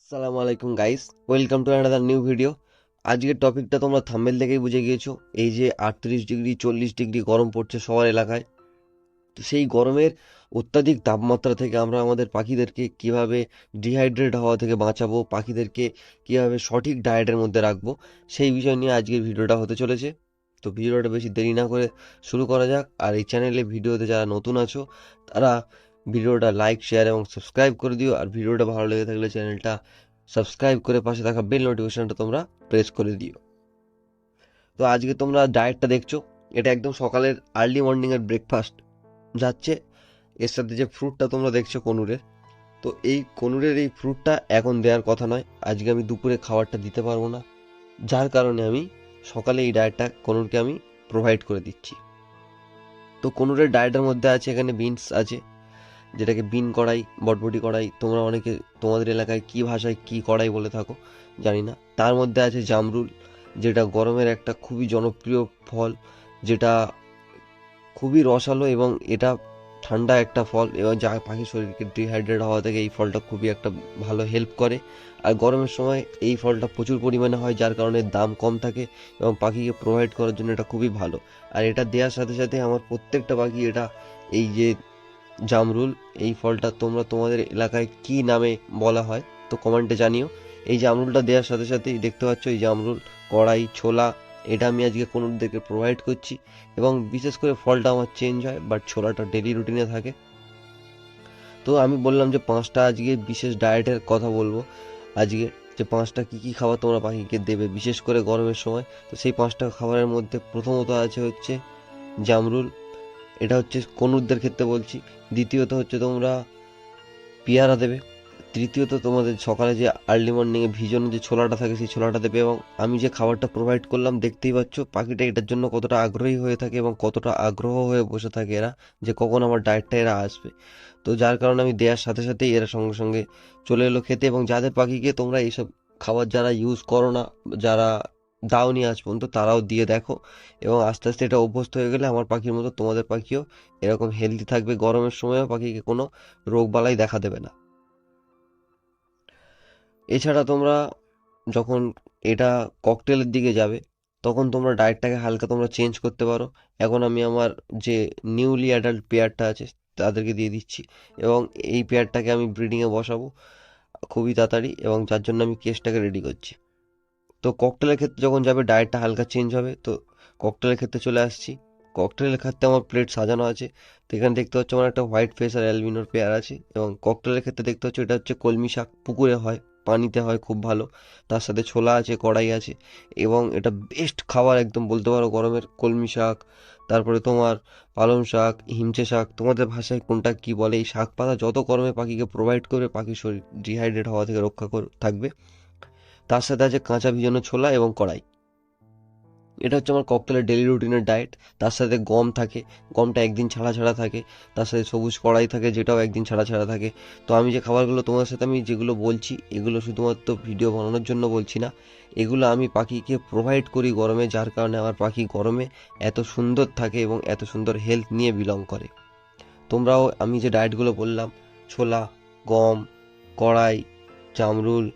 আসসালামু আলাইকুম guys welcome to another new video আজকের টপিকটা তোমরা থাম্বেল থেকেই বুঝে গিয়েছো। এই যে আটত্রিশ ডিগ্রি, চল্লিশ ডিগ্রি গরম পড়ছে সবার এলাকায়। তো সেই গরমের অত্যাধিক তাপমাত্রা থেকে আমরা আমাদের পাখিদেরকে কীভাবে ডিহাইড্রেট হওয়া থেকে বাঁচাবো, পাখিদেরকে কীভাবে সঠিক ডায়েটের মধ্যে রাখব, সেই বিষয় নিয়ে আজকের ভিডিওটা হতে চলেছে। তো ভিডিওটা বেশি দেরি না করে শুরু করা যাক। আর এই চ্যানেলে ভিডিওতে যারা নতুন আছো, তারা ভিডিওটা লাইক শেয়ার এবং সাবস্ক্রাইব করে দিও। আর ভিডিওটা ভালো লেগে থাকলে চ্যানেলটা সাবস্ক্রাইব করে পাশে থাকা বেল নোটিফিকেশনটা তোমরা প্রেস করে দিও। তো আজকে তোমরা ডায়েটটা দেখছ। এটা একদম সকালের আর্লি মর্নিংয়ের ব্রেকফাস্ট যাচ্ছে। এর সাথে যে ফ্রুটটা তোমরা দেখছ কনুরের, তো এই কনুরের এই ফ্রুটটা এখন দেওয়ার কথা নয়। আজকে আমি দুপুরে খাবারটা দিতে পারব না। যার কারণে আমি সকালে এই ডায়েটটা কনুরকে আমি প্রোভাইড করে দিচ্ছি। তো কনুরের ডায়েটের মধ্যে আছে এখানে বিনস আছে যেটাকে বিন কড়াই বটবটি কড়াই তোমরা অনেকে তোমাদের এলাকায় কি ভাষায় কি কড়াই বলে থাকো, জানি না। তার মধ্যে আছে জামরুল, যেটা গরমের একটা খুবই জনপ্রিয় ফল, যেটা খুবই রসালো এবং এটা ঠান্ডা একটা ফল, এবং যা পাখির শরীরকে ডিহাইড্রেট হওয়া থেকে এই ফলটা খুবই একটা ভালো হেল্প করে। আর গরমের সময় এই ফলটা প্রচুর পরিমাণে হয়, যার কারণে দাম কম থাকে এবং পাখিকে প্রোভাইড করার জন্য এটা খুবই ভালো। আর এটা দেওয়ার সাথে সাথে আমার প্রত্যেকটা পাখি এটা এই যে জামরুল, এই ফলটা তোমরা তোমাদের এলাকায় কি নামে বলা হয়, তো কমেন্টে জানিও। এই জামরুলটা দেওয়ার সাথে সাথেই দেখতে পাচ্ছ এই জামরুল, কড়াই, ছোলা, এটা আমি আজকে কোনোদেরকে প্রোভাইড করছি এবং বিশেষ করে ফলটা আমার চেঞ্জ হয় বাট ছোলাটা ডেলি রুটিনে থাকে। তো আমি বললাম যে পাঁচটা আজকে বিশেষ ডায়েটের কথা বলব। আজকে যে পাঁচটা কী কী খাবার তোমরা পাখিকে দেবে, বিশেষ করে গরমের সময়, তো সেই পাঁচটা খাবারের মধ্যে প্রথমত আছে হচ্ছে জামরুল এটা হচ্ছে কনুরদের ক্ষেত্রে বলছি। দ্বিতীয়ত হচ্ছে তোমরা পেয়ারা দেবে। তৃতীয়ত তোমাদের সকালে যে আর্লি মর্নিংয়ে ভিজনে যে ছোলাটা থাকে সেই ছোলাটা দেবে এবং আমি যে খাবারটা প্রোভাইড করলাম, দেখতেই পাচ্ছ পাখিটা এটার জন্য কতটা আগ্রহী হয়ে থাকে এবং কতটা আগ্রহ হয়ে বসে থাকে এরা যে কখন আমার ডায়েটটা এরা আসবে। তো যার কারণে আমি দেওয়ার সাথে সাথেই এরা সঙ্গে সঙ্গে চলে এলো খেতে এবং যাদের পাখিকে তোমরা এইসব খাবার যারা ইউজ করো না, যারা দাওনি আজ পর্যন্ত তারাও দিয়ে দেখো। এবং আস্তে আস্তে এটা অভ্যস্ত হয়ে গেলে আমার পাখির মতো তোমাদের পাখিও এরকম হেলদি থাকবে। গরমের সময়ও পাখিকে কোনো রোগবালাই দেখা দেবে না। এছাড়া তোমরা যখন এটা ককটেলের দিকে যাবে, তখন তোমরা ডায়েটটাকে হালকা তোমরা চেঞ্জ করতে পারো। এখন আমি আমার যে নিউলি অ্যাডাল্ট পেয়ারটা আছে, তাদেরকে দিয়ে দিচ্ছি। এবং এই পেয়ারটাকে আমি ব্রিডিংয়ে বসাবো খুবই তাড়াতাড়ি এবং যার জন্য আমি কেসটাকে রেডি করছি। তো ককটেলের ক্ষেত্রে যখন যাবে ডায়েটটা হালকা চেঞ্জ হবে, তো ককটেলের ক্ষেত্রে চলে আসছি। ককটেলের ক্ষেত্রে আমার প্লেট সাজানো আছে। তো এখানে দেখতে হচ্ছে আমার একটা হোয়াইট ফেস আর অ্যালবিনোর পেয়ার আছে এবং ককটেলের ক্ষেত্রে দেখতে হচ্ছে এটা হচ্ছে কলমি শাক। পুকুরে হয়, পানিতে হয় খুব ভালো। তার সাথে ছোলা আছে, কড়াই আছে এবং এটা বেস্ট খাবার একদম বলতে পারো গরমের। কলমি শাক, তারপরে তোমার পালং শাক হিমচে শাক, তোমাদের ভাষায় কোনটা কি বলে? এই শাক পাতা যত গরমে পাখিকে প্রোভাইড করবে পাখির শরীর ডিহাইড্রেট হওয়া থেকে রক্ষা থাকবে। তার সাথে আছে কাঁচা ভিজানো ছোলা এবং কড়াই। এটা হচ্ছে আমার ককটেলের ডেলি রুটিনের ডায়েট তার সাথে গম থাকে, গমটা একদিন ছাড়া ছাড়া থাকে। তার সাথে সবুজ কড়াই থাকে, যেটাও একদিন ছাড়া ছাড়া থাকে। তো আমি যে খাবারগুলো তোমার সাথে আমি যেগুলো বলছি, এগুলো শুধুমাত্র ভিডিও বানানোর জন্য বলছি না। এগুলো আমি পাখিকে প্রোভাইড করি গরমে, যার কারণে আমার পাখি গরমে এত সুন্দর থাকে এবং এত সুন্দর হেলথ নিয়ে বিলং করে। তোমরাও আমি যে ডায়েটগুলো বললাম, ছোলা, গম, কড়াই, জামরুল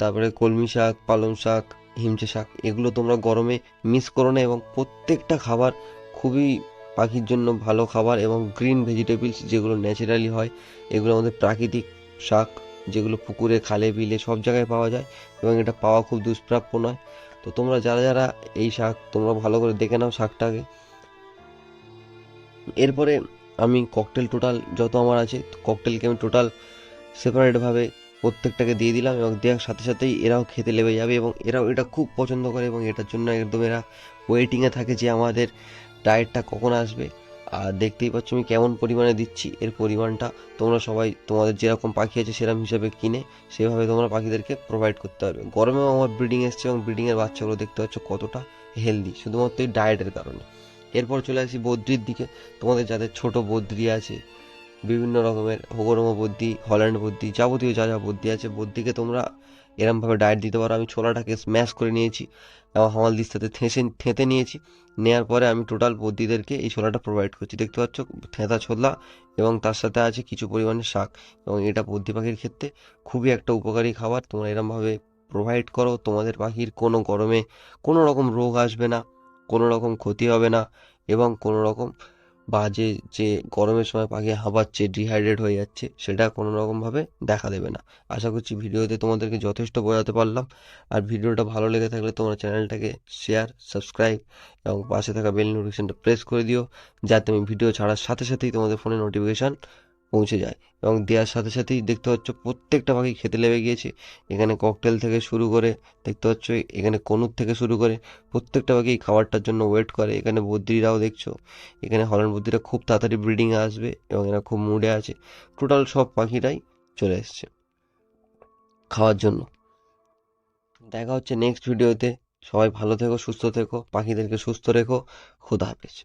তারপরে কলমি শাক, পালং শাক, হিমচে শাক, এগুলো তোমরা গরমে মিস করো না এবং প্রত্যেকটা খাবার খুবই পাখির জন্য ভালো খাবার এবং গ্রিন ভেজিটেবলস যেগুলো ন্যাচারালি হয়, এগুলো আমাদের প্রাকৃতিক শাক, যেগুলো পুকুরে, খালে, বিলে সব জায়গায় পাওয়া যায় এবং এটা পাওয়া খুব দুষ্প্রাপ্য নয়। তো তোমরা যারা যারা এই শাক তোমরা ভালো করে দেখে নাও শাকটাকে। এরপরে আমি ককটেল টোটাল যত আমার আছে ককটেলকে আমি টোটাল সেপারেটভাবে প্রত্যেকটাকে দিয়ে দিলাম এবং দেওয়ার সাথে সাথেই এরাও খেতে লেগে যাবে এবং এরাও এটা খুব পছন্দ করে এবং এটার জন্য একদম এরা ওয়েটিংয়ে থাকে যে আমাদের ডায়েটটা কখন আসবে। আর দেখতেই পাচ্ছ আমি কেমন পরিমাণে দিচ্ছি, এর পরিমাণটা তোমরা সবাই, তোমাদের যেরকম পাখি আছে সেরকম হিসাবে কিনে সেভাবে তোমরা পাখিদেরকে প্রোভাইড করতে পারবে। গরমেও আমার ব্রিডিং এসছে এবং ব্রিডিংয়ের বাচ্চাগুলো দেখতে পাচ্ছ কতটা হেলদি শুধুমাত্র এই ডায়েটের কারণে। এরপর চলে আসি বদ্রির দিকে। তোমাদের যাদের ছোট বদ্রি আছে বিভিন্ন রকমের হোগরমো বুদ্ধি, হল্যান্ড বুদ্ধি, যাবতীয় যা যা বুদ্ধি আছে, বুদ্ধিকে তোমরা এরমভাবে ডায়েট দিতে পারো। আমি ছোলাটাকে স্ম্যাশ করে নিয়েছি এবং হামালদির সাথে থেঁসে, থেঁতে নিয়েছি। নেওয়ার পরে আমি টোটাল বুদ্ধিদেরকে এই ছোলাটা প্রোভাইড করছি। দেখতে পাচ্ছ, থেঁতা ছোলা এবং তার সাথে আছে কিছু পরিমাণে শাক এবং এটা বুদ্ধি পাখির ক্ষেত্রে খুবই একটা উপকারী খাবার। তোমরা এরমভাবে প্রোভাইড করো, তোমাদের পাখির কোনো গরমে কোনো রকম রোগ আসবে না, কোনো রকম ক্ষতি হবে না এবং কোনো রকম বাজে যে গরমের সময় পাখি হাঁপাচ্ছে ডিহাইড্রেট হয়ে যাচ্ছে, সেটা কোনো রকমভাবে দেখা দেবে না। আশা করছি ভিডিওতে তোমাদেরকে যথেষ্ট বোঝাতে পারলাম। আর ভিডিওটা ভালো লেগে থাকলে তোমার চ্যানেলটাকে শেয়ার সাবস্ক্রাইব এবং পাশে থাকা বেল নোটিফিকেশনটা প্রেস করে দিও, যাতে আমি ভিডিও ছাড়ার সাথে সাথেই তোমাদের ফোনে নোটিফিকেশান পৌঁছে যায় এবং দেওয়ার সাথে সাথেই দেখতে পাচ্ছ প্রত্যেকটা পাখি খেতে লেগে গিয়েছে। এখানে ককটেল থেকে শুরু করে দেখতে পাচ্ছ, এখানে কনুর থেকে শুরু করে প্রত্যেকটা পাখি খাবারটার জন্য ওয়েট করে। এখানে বদ্রিরাও দেখছ, এখানে হল্যান্ড বদ্রিরা খুব তাড়াতাড়ি ব্রিডিংয়ে আসবে এবং এরা খুব মুডে আছে। টোটাল সব পাখিরাই চলে এসছে খাওয়ার জন্য। দেখা হচ্ছে নেক্সট ভিডিওতে সবাই ভালো থেকো, সুস্থ থেকো, পাখিদেরকে সুস্থ রেখো। খুদা হাফেজ।